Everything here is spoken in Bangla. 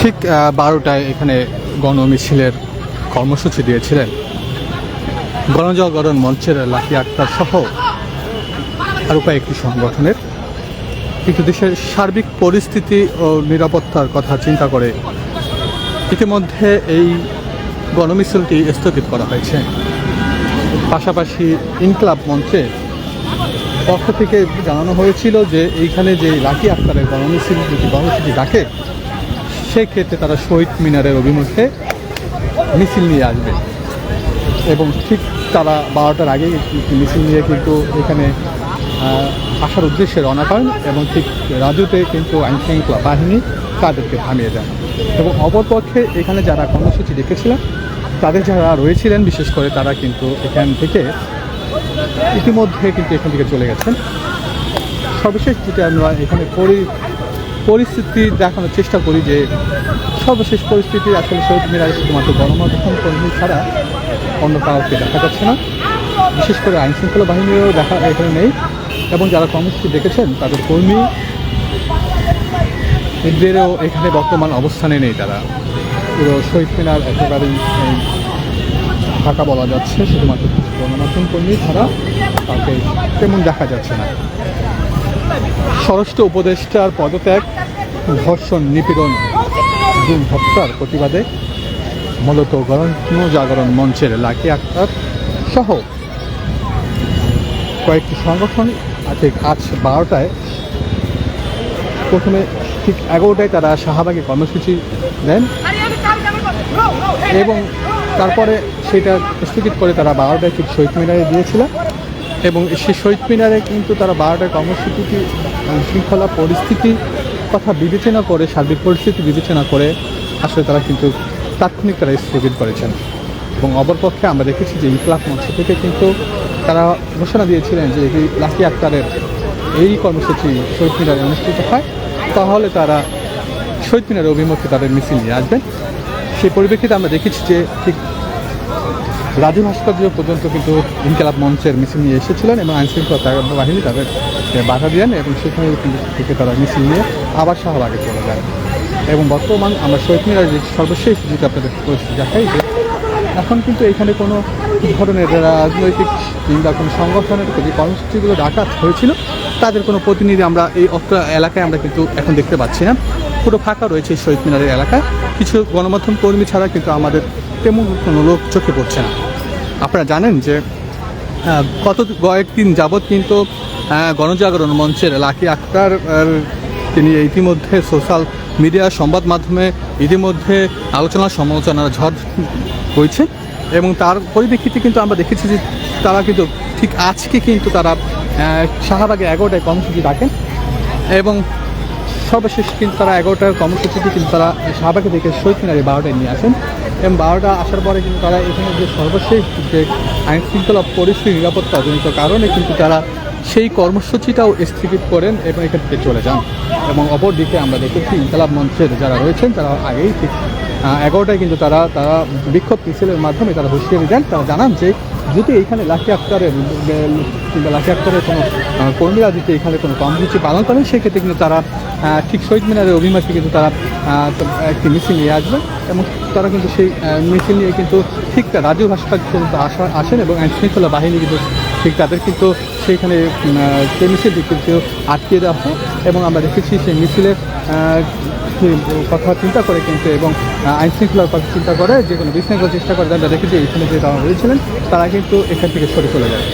ঠিক বারোটায় এখানে গণমিছিলের কর্মসূচি দিয়েছিলেন। গণজাগরণ মঞ্চের লাকি আক্তার সহ আরও কয়েকটি সংগঠনের। কিন্তু দেশের সার্বিক পরিস্থিতি ও নিরাপত্তার কথা চিন্তা করে ইতিমধ্যে এই গণমিছিলটি স্থগিত করা হয়েছে। পাশাপাশি ইনকলাব মঞ্চে পক্ষ থেকে জানানো হয়েছিল যে এইখানে যে লাকি আক্তারের গণমিছিল, যদি কর্মসূচি ডাকে সেক্ষেত্রে তারা শহীদ মিনারের অভিমুখে মিছিল নিয়ে আসবে। এবং ঠিক তারা বারোটার আগে মিছিল নিয়ে কিন্তু এখানে আসার উদ্দেশ্যে রওনা করেন এবং ঠিক রাজুতে কিন্তু আইনশৃঙ্খলা বাহিনী তাদেরকে থামিয়ে দেন। এবং অপরপক্ষে এখানে যারা কর্মসূচি রেখেছিলেন, তাদের যারা রয়েছিলেন, বিশেষ করে তারা কিন্তু এখান থেকে ইতিমধ্যে কিন্তু এখান থেকে চলে গেছেন। সর্বশেষ যেটা আমরা এখানে পরি পরিস্থিতি দেখানোর চেষ্টা করি যে সর্বশেষ পরিস্থিতি আসলে শহীদ মিনারে শুধুমাত্র গণমাধ্যম কর্মী ছাড়া অন্য কাউকে দেখা যাচ্ছে না। বিশেষ করে আইন শৃঙ্খলা বাহিনীও দেখা এখানে নেই এবং যারা কর্মসূচি দেখেছেন, তাদের কর্মী এদেরও এখানে বর্তমান অবস্থানে নেই তারা। পুরো শহীদ মিনার একেবারেই ফাঁকা বলা যাচ্ছে, শুধুমাত্র গণমাধ্যম কর্মী ছাড়া কাউকে তেমন দেখা যাচ্ছে না। স্বরাষ্ট্র উপদেষ্টার পদত্যাগ, ধর্ষণ, নিপীড়ন গুম হত্যার প্রতিবাদে মূলত গণজাগরণ মঞ্চের লাকি আক্তার সহ কয়েকটি সংগঠন ঠিক আজ বারোটায় প্রথমে ঠিক এগারোটায় তারা শাহবাগে কর্মসূচি দেন এবং তারপরে সেটা স্থগিত করে তারা বারোটায় ঠিক শহীদ মিনারে দিয়েছিল এবং সেই শহীদ মিনারে কিন্তু তারা বারোটায় কর্মসূচিটি শৃঙ্খলা পরিস্থিতি কথা বিবেচনা করে, সার্বিক পরিস্থিতি বিবেচনা করে আসলে তারা কিন্তু তাৎক্ষণিক তারা স্থগিত করেছেন। এবং অপরপক্ষে আমরা দেখেছি যে ইনকলাব মঞ্চ থেকে কিন্তু তারা ঘোষণা দিয়েছিলেন যে এই লাকি আক্তারের এই কর্মসূচি শহীদ মিনারে অনুষ্ঠিত হয়, তাহলে তারা শহীদ মিনারের অভিমুখে তাদের মিছিল নিয়ে আসবেন। সেই পরিপ্রেক্ষিতে আমরা দেখেছি যে ঠিক রাজু ভাস্কর্য পর্যন্ত কিন্তু ইনকালাব মঞ্চের মিছিল নিয়ে এসেছিলেন এবং আইনশৃঙ্খলা বাহিনী তাদের বাধা দেন এবং সেখানে থেকে তারা মিছিল নিয়ে আবার শাহবাগে চলে যান। এবং বর্তমান আমরা শহীদ মিনার যে সর্বশেষ যেটা আপনাদের পরিস্থিতি দেখাই যে এখন কিন্তু এখানে কোনো ধরনের রাজনৈতিক কিংবা কোনো সংগঠনের যে কর্মসূচিগুলো ডাকা হয়েছিল, তাদের কোনো প্রতিনিধি আমরা এই অত্র এলাকায় আমরা কিন্তু এখন দেখতে পাচ্ছি না। পুরো ফাঁকা রয়েছে শহীদ মিনারের এলাকায় কিছু গণমাধ্যম কর্মী ছাড়া কিন্তু আমাদের তেমন কোনো লোক চোখে পড়ছে না। আপনারা জানেন যে গত কয়েকদিন যাবৎ কিন্তু গণজাগরণ মঞ্চের লাকি আক্তার তিনি ইতিমধ্যে সোশ্যাল মিডিয়া সংবাদ মাধ্যমে ইতিমধ্যে আলোচনা সমালোচনার ঝড় হয়েছে এবং তার পরিপ্রেক্ষিতে কিন্তু আমরা দেখেছি যে তারা কিন্তু ঠিক আজকে কিন্তু তারা শাহবাগে এগারোটায় কর্মসূচি ডাকেন এবং সর্বশেষ কিন্তু তারা এগারোটার কর্মসূচিতে কিন্তু তারা শাহবাগে থেকে শহীদ বারোটায় নিয়ে আসেন। এবং বারোটা আসার পরে কিন্তু তারা এখানে যে সর্বশেষ যে আইন শৃঙ্খলা পরিস্থিতি নিরাপত্তাজনিত কারণে কিন্তু তারা সেই কর্মসূচিটাও স্থগিত করেন এবং এখান থেকে চলে যান। এবং অপরদিকে আমরা দেখেছি ইনকালাব মঞ্চের যারা রয়েছেন, তারা আগেই ঠিক এগারোটায় কিন্তু তারা তারা বিক্ষোভ মিছিলের মাধ্যমে তারা হুঁশিয়ারি দেন। তারা জানান যে যদি এইখানে লাখি আক্তারের কিংবা লাখি আক্তারের কোনো কর্মীরা যদি এখানে কোনো কর্মসূচি পালন করেন, সেক্ষেত্রে কিন্তু তারা ঠিক শহীদ মিনারের অভিমাসী কিন্তু তারা একটি মিছিল নিয়ে আসবেন এবং তারা কিন্তু সেই মিছিল নিয়ে কিন্তু ঠিক রাজ্য রাজু কিন্তু আসেন এবং আইন শৃঙ্খলা বাহিনী কিন্তু ঠিক তাদের কিন্তু সেইখানে মিছিলটি কিন্তু আটকিয়ে দেওয়া হয় এবং আমরা দেখেছি সেই মিছিলের কথা চিন্তা করে কিন্তু এবং আইন শৃঙ্খলার কথা চিন্তা করে যে কোনো বিশৃঙ্খলা চেষ্টা করে আমরা দেখেছি এখানে যে তারা হয়েছিলেন তারা কিন্তু এখান থেকে সরে চলে যায়।